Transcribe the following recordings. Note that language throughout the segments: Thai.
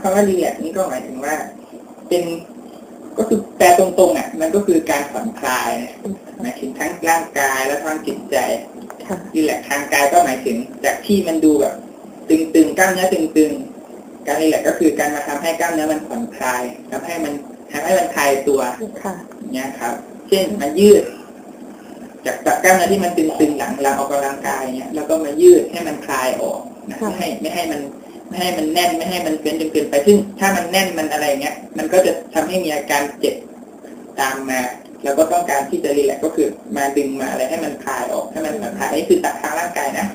คำว่ารีแลกนี่ก็หมายถึงว่า เป็นก็คือแปลตรงๆอะ มันก็คือการผ่อนคลายหมายถึงทั้งร่างกายและทั้งจิตใจรีแลกทางกายก็หมายถึง จากที่มันดูแบบตึงๆกล้ามเนื้อตึงๆการรีแลกก็คือการมาทำให้กล้ามเนื้อมันผ่อนคลายทำให้มันทำให้มันคลายตัวเนี่ยครับ เช่นมายืด จากจากกล้ามเนื้อที่มันตึงๆหลังเราออกกำลังกายเนี่ยแล้วก็มายืดให้มันคลายออกนะไม่ให้ไม่ให้มัน ไม่ให้มันแน่นไม่ให้มันเป็นจนเกินไปซึ่งถ้ามันแน่นมันอะไรเงี้ย มันก็จะทำให้มีอาการเจ็บตามมาเราก็ต้องการที่จะรีแลกก็คือมาดึงมาอะไรให้มันคลายออกให้มันคลายนี่คือตัดทางร่างกายนะ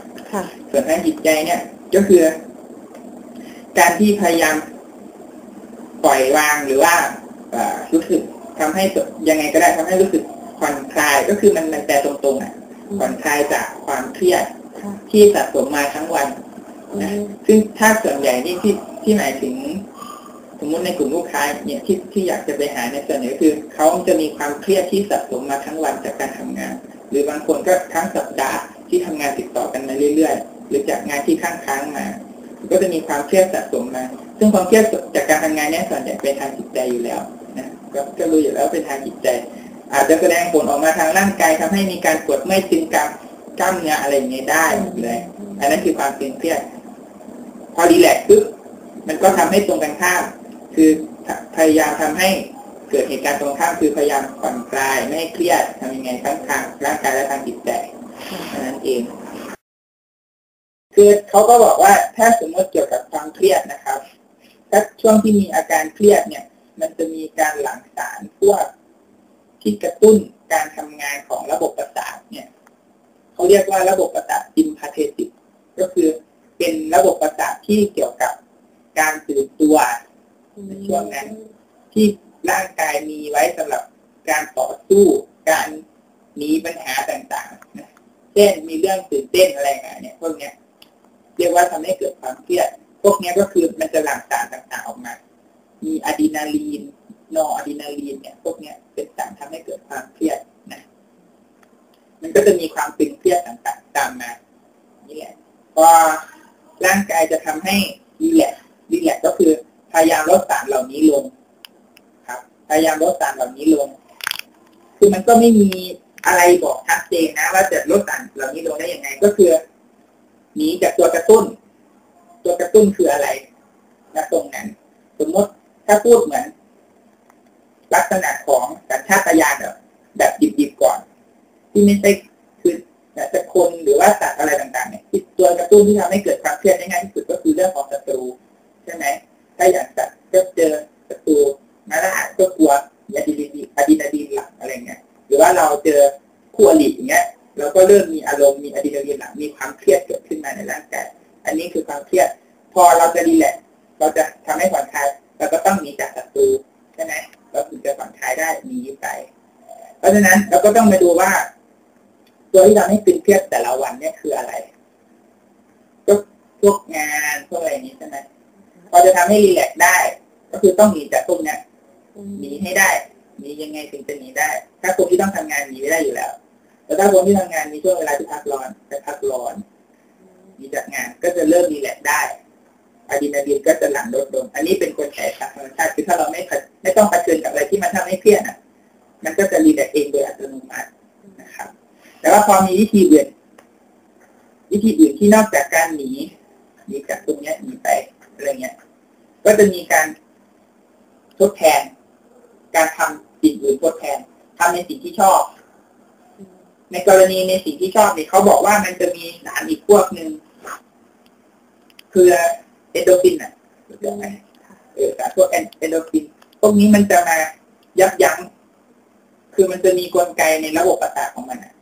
ส่วนทางจิตใจเนี่ย ก็คือ การที่พยายามปล่อยวางหรือว่ารู้สึกทำให้ยังไงก็ได้ทำให้รู้สึกผ่อนคลายก็คือมันมันแต่ตรงๆอะผ่อนคลายจากความเครียดที่สะสมมาทั้งวัน นะซึ่งถ้าส่วนใหญ่นี่ที่ที่หมายถึง สมมติในกลุ่มลูกค้าเนี่ยที่ที่อยากจะไปหาในส่วนใหญ่คือเขาจะมีความเครียดที่สะสมมาทั้งวันจากการทำงาน หรือบางคนก็ทั้งสัปดาห์ที่ทำงานติดต่อกันมาเรื่อยๆ หรือจากงานที่ค้างค้างมา ก็จะมีความเครียดสะสมมา ซึ่งความเครียดจากการทำงานเนี่ยส่วนใหญ่เป็นทางจิตใจอยู่แล้วนะก็รู้อยู่แล้วเป็นทางจิตใจ อาจจะแสดงผลออกมาทางร่างกายทำให้มีการปวดเมื่อยตึงกล้ามกล้ามเนื้ออะไรอย่างเงี้ยได้เลยอันนั้นคือความตึงเครียด พอรีแลกซ์ปุ๊บมันก็ทำให้ตรงกันข้าม คือพยายามทำให้เกิดเหตุการณ์ตรงข้ามคือพยายามผ่อนคลายไม่ให้เครียดทำยังไงทั้งทางร่างกายและทางจิตใจนั้นเอง คือเขาก็บอกว่าถ้าสมมติเกี่ยวกับความเครียดนะครับถ้าช่วงที่มีอาการเครียดเนี่ย มันจะมีการหลั่งสารพวกที่กระตุ้นการทำงานของระบบประสาทเนี่ยเขาเรียกว่าระบบประสาทอิมพาเทติกก็คือ เป็นระบบประสาทที่เกี่ยวกับการตื่นตัวในช่วงนั้น ที่ร่างกายมีไว้สำหรับการต่อสู้ การหนีปัญหาต่างๆเช่นมีเรื่องตื่นเต้นอะไรเงี้ยพวกเนี้ยเรียกว่าทำให้เกิดความเครียด พวกนี้ก็คือมันจะหลั่งสารต่างๆออกมา มีอะดรีนาลีน นออะดรีนาลีนเนี่ย พวกนี้เป็นสารทำให้เกิดความเครียดนะ มันก็จะมีความตึงเครียดต่างๆ ตามมา นี่แหละพอ ร่างกายจะทำให้รีแลกรีแลกก็คือพยายามลดสารเหล่านี้ลงครับ พยายามลดสารเหล่านี้ลง คือมันก็ไม่มีอะไรบอกชัดเจนนะ ว่าจะลดสารเหล่านี้ลงได้ยังไง ก็คือหนีจากตัวกระตุ้น ตัวกระตุ้นคืออะไรนะตรงนั้น สมมติถ้าพูดเหมือน ลักษณะของสัญชาตญาณแบบดิบๆก่อน ที่ไม่ใช่ คนหรือว่าสัตว์อะไรต่างๆเนี่ยตัวกระตุ้นที่ทำให้เกิดความเครียดได้ง่ายที่สุดก็คือเรื่องของศัตรูใช่ไหมถ้าอยากจะก็เจอศัตรูมาล่าก็กลัวอะดรีนาลีนอะดรีนาลีนหลังอะไรเงี้ยหรือว่าเราเจอคู่อริอย่างเงี้ยเราก็เริ่มมีอารมณ์มีอะดรีนาลีนหลังมีความเครียดเกิดขึ้นมาในร่างกายอันนี้คือความเครียด พอเราจะดีแหละเราจะทำให้ผ่อนคลายเราก็ต้องหนีจากศัตรูใช่ไหมเราถึงจะผ่อนคลายได้หนีไป เพราะฉะนั้นเราก็ต้องมาดูว่า ตัวที่ทำให้ตึงเครียดแต่ละวันเนี่ยคืออะไรก็พวกงานพวกอะไรนี้ใช่ไหมพอจะทำให้รีแลกได้ ก็คือต้องหนีจากพวกนี้หนีให้ได้หนียังไงถึงจะหนีได้ ถ้าคนที่ต้องทำงานหนีไม่ได้อยู่แล้ว แต่ถ้าคนที่ทำงานมีช่วงเวลาที่พักร้อนจะพักร้อนหนีจากงานก็จะเริ่มรีแลกได้อะดรีนาลีนก็จะหลั่งลดลง อันนี้เป็นคนแข่ธรรมชาติคือถ้าเราไม่ไม่ต้องเผชิญกับอะไรที่มันทำให้เครียดอะ มันก็จะรีแลกเองโดยอัตโนมัติ แต่ว่าพอมีวิธีอื่นวิธีอื่นที่นอกจากการหนีหนีจากตรงนี้หนีไปอะไรเงี้ย ก็จะมีการทดแทน การทำสิ่งอื่นทดแทนทำในสิ่งที่ชอบ ในกรณีในสิ่งที่ชอบเนี่ยเขาบอกว่ามันจะมีสารอีกพวกหนึ่งคือเอนโดฟินอะรู้จักไหมเออสารพวกเอนโดฟินพวกนี้มันจะมายับยั้งคือมันจะมีกลไกในระบบประสาทของมันอะ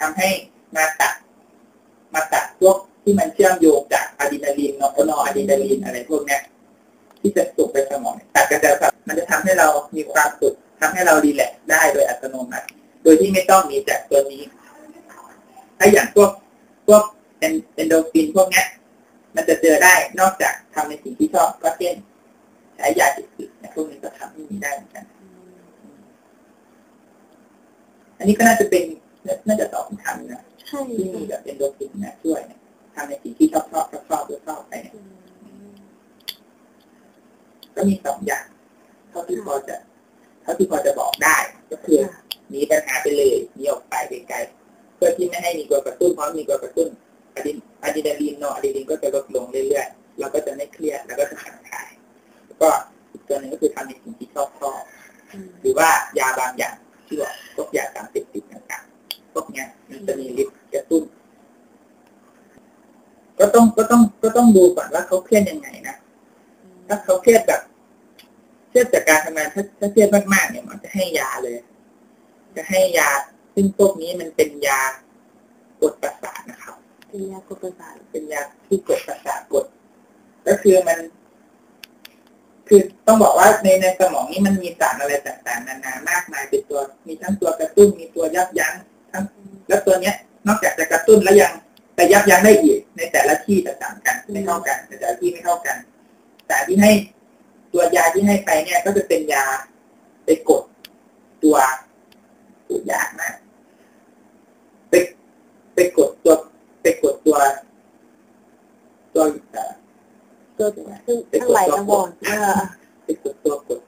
ทำให้มาตัดมาตัดพวกที่มันเชื่อมโยงจากอะดรีนาลีนนอร์นอะดรีนาลีนอะไรพวกนี้ที่จะส่งไปสมองตัดกระแสสับมันจะทำให้เรามีความสุขทำให้เราดีแลกได้โดยอัตโนมัติ โดยที่ไม่ต้องมีจากตัวนี้ ถ้าอย่างพวกพวกเอนโดฟินพวกนี้มันจะเจอได้นอกจากทำในสิ่งที่ชอบก็เช่นใช้ยาจิตติพวกนี้ก็ทำให้มีได้เหมือนกัน อันนี้ก็น่าจะเป็น น่าจะตอบคำถามนะที่มีแบบเป็นโดฟินนะช่วยทำในสิ่งที่ชอบชอบชอบชอบชอบไปก็มีสองอย่างเท่าที่พอจะเท่าที่พอจะบอกได้ ก็คือมีปัญหาไปเลยมีออกไปไกลเพื่อที่ไม่ให้มีกดกระตุ้นเพราะมีกดกระตุ้นอะดรีอะดรีนาลีนเนาะอะดรีนาลีนก็จะลดลงเรื่อยๆเราก็จะไม่เครียดแล้วก็จะผ่อนคลายก็อีกตัวหนึ่งก็คือทำในสิ่งที่ชอบชอบหรือว่ายาบางอย่างที่บอกพวกยาสารติดติดต่าง ต้องก็ต้องก็ต้องดูก่อนว่าเขาเครียดยังไงนะถ้าเขาเครียดแบบเครียดจากการทำงานถ้าถ้าเครียดมากๆเนี่ยมันจะให้ยาเลย จะให้ยาซึ่งพวกนี้มันเป็นยากดประสาทนะครับเป็นยากดประสาทเป็นยาที่กดประสาทกด ก็คือมัน คือต้องบอกว่าในในสมองนี้มันมีสารอะไรต่างๆนานามากมายเป็นตัว มีทั้งตัวกระตุ้นมีตัวยับยั้งทั้ง แล้วตัวเนี้ย นอกจากจะกระตุ้นแล้วยังไปยับยั้งได้อีก ในแต่ละที่จะต่างกันไม่เท่ากันในแต่ละที่ไม่เท่ากันแต่ที่ให้ตัวยาที่ให้ไปเนี่ย ก็จะเป็นยาไปกดตัวตัวยากมากไปไปกดตัว ไปกดตัวตัวเอ่อตัวซึ่งทั้งหลายทั้งมวลเออไปกดตัวกด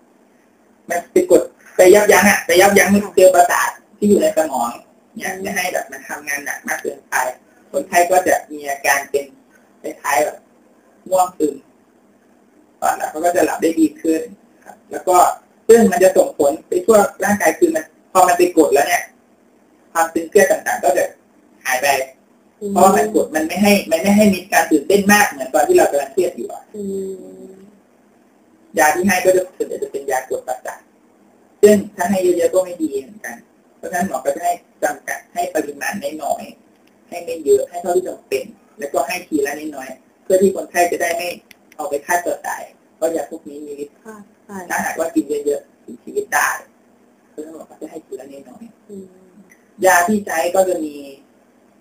มันไปกดไปยับยั้งอะไปยับยั้งเซลล์ประสาทที่อยู่ในสมองเนี่ยจะให้แบบมันทำงานหนักมากเกินไปคนไข้ก็จะ มีอาการเป็นคล้ายๆแบบง่วงซึมตอนหลับเขาก็จะหลับได้ดีขึ้นครับ แล้วก็ซึ่งมันจะส่งผลไปทั่วร่างกายคือมันพอมันไปกดแล้วเนี่ย ความตึงเครียดต่างๆ ก็จะหายไปเพราะว่ามันกดมันไม่ให้ มันไม่ให้มีการตื่นเต้นมากเหมือนตอนที่เรากำลังเครียดอยู่อะอืมยาที่ให้ก็จะส่วนใหญ่จะเป็นยากดประสาทซึ่งถ้าให้เยอะๆก็ไม่ดีเหมือนกันเพราะฉะนั้นหมอก็จะให้จำกัดให้ปริมาณน้อยๆให้ไม่เยอะให้เท่าที่จำเป็น แล้วก็ให้ทีละน้อยๆเพื่อที่คนไข้จะได้ไม่เอาไปฆ่าตัวตายเพราะยาพวกนี้มีฤทธิ์ค่ะใช่ถ้าหากว่ากินเยอะๆถึงชีวิตได้เพราะฉะนั้นหมอก็จะให้ทีละน้อยอืมๆยาที่ใช้ก็จะมี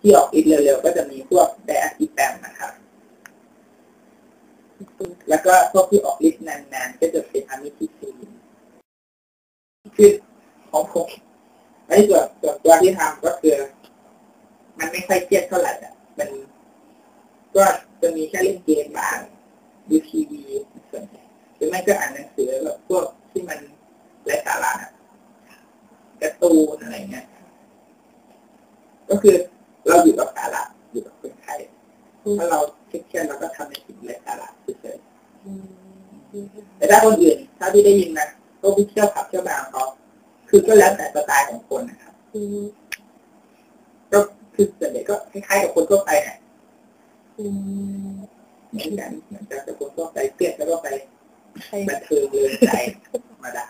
ที่ออกฤทธิ์เร็วๆก็จะมีพวกไดอะซิแปมนะครับแล้วก็พวกที่ออกฤทธิ์นานๆก็จะเป็นอะมิทิซีนคือของผมไอ้ส่วนส่วนตัวที่ทำก็คือ มันไม่ค่อยเครียดเท่าไหร่อะมัน ก็จะมีแค่เล่นเกมบ้างดูทีวีส่วนใหญ่หรือไม่ก็อ่านหนังสือแบบพวกที่มันไร้สาระอะการ์ตูนอะไรเงี้ย ก็คือเราอยู่กับสาระอยู่กับคนไข้ถ้าเราเครียดๆเราก็ทำในสิ่งไร้สาระเฉยๆอืมแต่ถ้าคนอื่นถ้าที่ได้ยินนะก็ไปเที่ยวผับเที่ยวบาร์ของเขาคือก็แล้วแต่สไตล์ของคนนะครับอืมก็คือส่วนใหญ่ก็คล้ายๆกับคนทั่วไปเนี่ยอืม เหมือนกันเหมือนกันกับคนทั่วไปเครียดแล้วก็ไปใช่บันเทิงเลยใจธรรมดา